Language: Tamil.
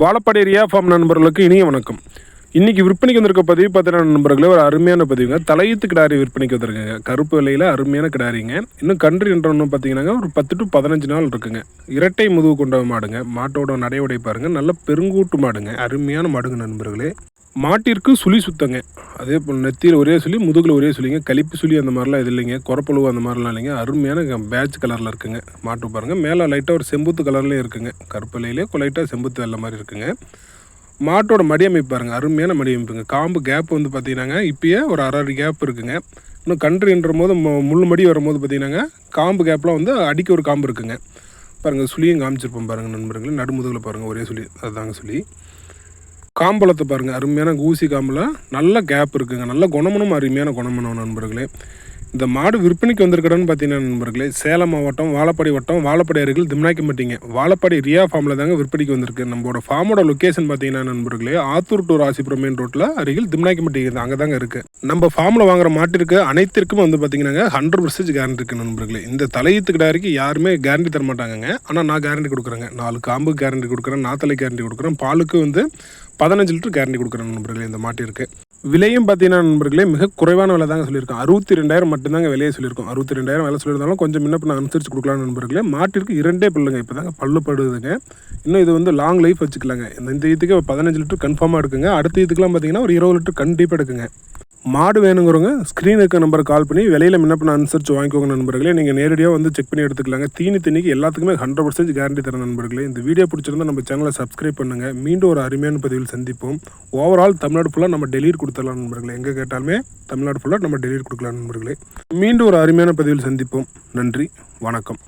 வாழப்பாடி ரியா ஃபார்ம் நண்பர்களுக்கு இனிய வணக்கம். இன்றைக்கி விற்பனைக்கு வந்திருக்க பதிவு பார்த்தீங்கன்னா நண்பர்களே ஒரு அருமையான பதிவுங்க. தலையீத்து கிடாரி விற்பனைக்கு வந்திருக்குங்க. கருப்பு விலையில் அருமையான கிடாரிங்க. இன்னும் கன்று என்ற ஒன்று பார்த்தீங்கன்னா ஒரு பத்து டு பதினஞ்சு நாள் இருக்குங்க. இரட்டை முதுகு கொண்ட மாடுங்க. மாட்டோட நடையுடை பாருங்கள் நல்ல பெருங்கூட்டு மாடுங்க. அருமையான மாடுங்க நண்பர்களே. மாட்டிற்கு சுழி சுத்தங்க. அதே போல் நெத்தியில் ஒரே சுழி முதுகில் ஒரே சுழிங்க. கழிப்பு சுழி அந்த மாதிரிலாம் இது இல்லைங்க. குறப்பழுவு அந்த மாதிரிலாம் இல்லைங்க. அருமையான பேட்ச் கலரில் இருக்குங்க. மாட்டு பாருங்கள் மேலே லைட்டாக ஒரு செம்புத்து கலர்லேயும் இருக்குங்க. கருப்பிலையிலே லைட்டாக செம்புத்து வெள்ளை மாதிரி இருக்குங்க. மாட்டோட மடி அமைப்பு பாருங்க. அருமையான மடி அமைப்புங்க காம்பு கேப் வந்து பார்த்தீங்கன்னாங்க. இப்போயே ஒரு அரை அடி கேப் இருக்குங்க. இன்னும் கன்றுன்ற போது மு- முள்ளு மடி வரும்போது பார்த்தீங்கன்னாங்க காம்பு கேப்லாம் வந்து அடிக்க ஒரு காம்பு இருக்குங்க. பாருங்கள் சுழியும் காமிச்சிருப்போம் பாருங்கள் நண்பர்களே. நடுமுதுகில் பாருங்கள் ஒரே சுழி. அதுதாங்க சுழி. காம்பளத்தை பாருங்கள் அருமையான ஊசி காம்பில் நல்ல கேப் இருக்குங்க. நல்ல குணமனம் அருமையான குணமனம் நண்பர்களே. இந்த மாடு விற்பனைக்கு வந்திருக்கிறன்னு பார்த்தீங்கன்னா நண்பர்களே சேலம் மாவட்டம் வாழப்பாடி வட்டம் வாழப்பாடி அருகில் திம்னாக்கிம்பட்டிங்க வாழப்பாடி ரியா ஃபார்மில் தாங்க விற்பனைக்கு வந்திருக்கு. நம்மளோட ஃபார்மோட லொக்கேஷன் பார்த்தீங்கன்னா நண்பர்களே ஆத்தூர் டு ராசிபுரம் மெயின் ரோட்டில் அருகில் திம்னாக்கிம்பட்டி அங்கே தாங்க இருக்குது நம்ம ஃபார்மில் வாங்குற மாட்டிற்கு அனைத்திற்கும் வந்து பார்த்தீங்கன்னா ஹண்ட்ரட் பர்சன்டேஜ் கேரண்டி இருக்குது நண்பர்களே. இந்த தலையீத்து கிடாரிக்கு யாருமே கேரண்டி தர மாட்டாங்க ஆனால் நான் கேரண்டி கொடுக்குறேங்க. நாலு காம்பு கேரண்டி கொடுக்குறேன் நாத்தலை கேரண்டி கொடுக்குறேன். பாலுக்கு வந்து பதினஞ்சு லிட்டர் கேரண்டி கொடுக்குறேன் நண்பர்களே இந்த மாட்டிற்கு விலையும் பார்த்தீங்கன்னா நண்பர்களே மிக குறைவான விலை தாங்க சொல்லியிருக்கோம். அறுபத்தி ரெண்டாயிரம் மட்டும்தாங்க விலையை சொல்லியிருக்கோம். அறுபத்தி ரெண்டாயிரம் விலை சொல்லியிருந்தாலும் கொஞ்சம் முன்ன பின்ன அனுசரித்து கொடுக்கலாம் நண்பர்களே. மாட்டிற்கு இரண்டே பல்லுங்க இப்போ தாங்க பல்லுப்படுதுங்க இன்னும் இது வந்து லாங் லைஃப் வச்சுக்கலாங்க. இந்த இந்த இதுக்கு பதினஞ்சு லிட்டர் கன்ஃபார்மாக எடுக்குங்க. அடுத்த இதுக்கெலாம் பார்த்தீங்கன்னா ஒரு இருபது லிட்டர் கண்டிப்பாக எடுக்குங்க. மாடு வேணுங்கிறவங்க ஸ்க்ரீன் இருக்க நம்பர் கால் பண்ணி விலையில் முன்ன அனுசரித்து வாங்கிக்கோங்க நண்பர்களே. நீங்கள் நேரடியாக வந்து செக் பண்ணி எடுத்துக்கலாங்க. தீனி தண்ணிக்கு எல்லாத்துக்குமே ஹண்ட்ரட் பர்சன்ட் கேரண்டி தர நண்பர்களே. இந்த வீடியோ பிடிச்சிருந்தா நம்ம சேனலை சப்ஸ்கிரைப் பண்ணுங்கள் மீண்டும் ஒரு அருமையான பதிவில் சந்திப்போம். ஓவரால் தமிழ்நாடு ஃபுல்லாக நம்ம டெலிவரி கொடுத்துடலாம் நண்பர்களே. எங்கே கேட்டாலுமே தமிழ்நாடு ஃபுல்லாக நம்ம டெலிவரி கொடுக்கலாம் நண்பர்களே. மீண்டும் ஒரு அருமையான பதிவில் சந்திப்போம். நன்றி. வணக்கம்.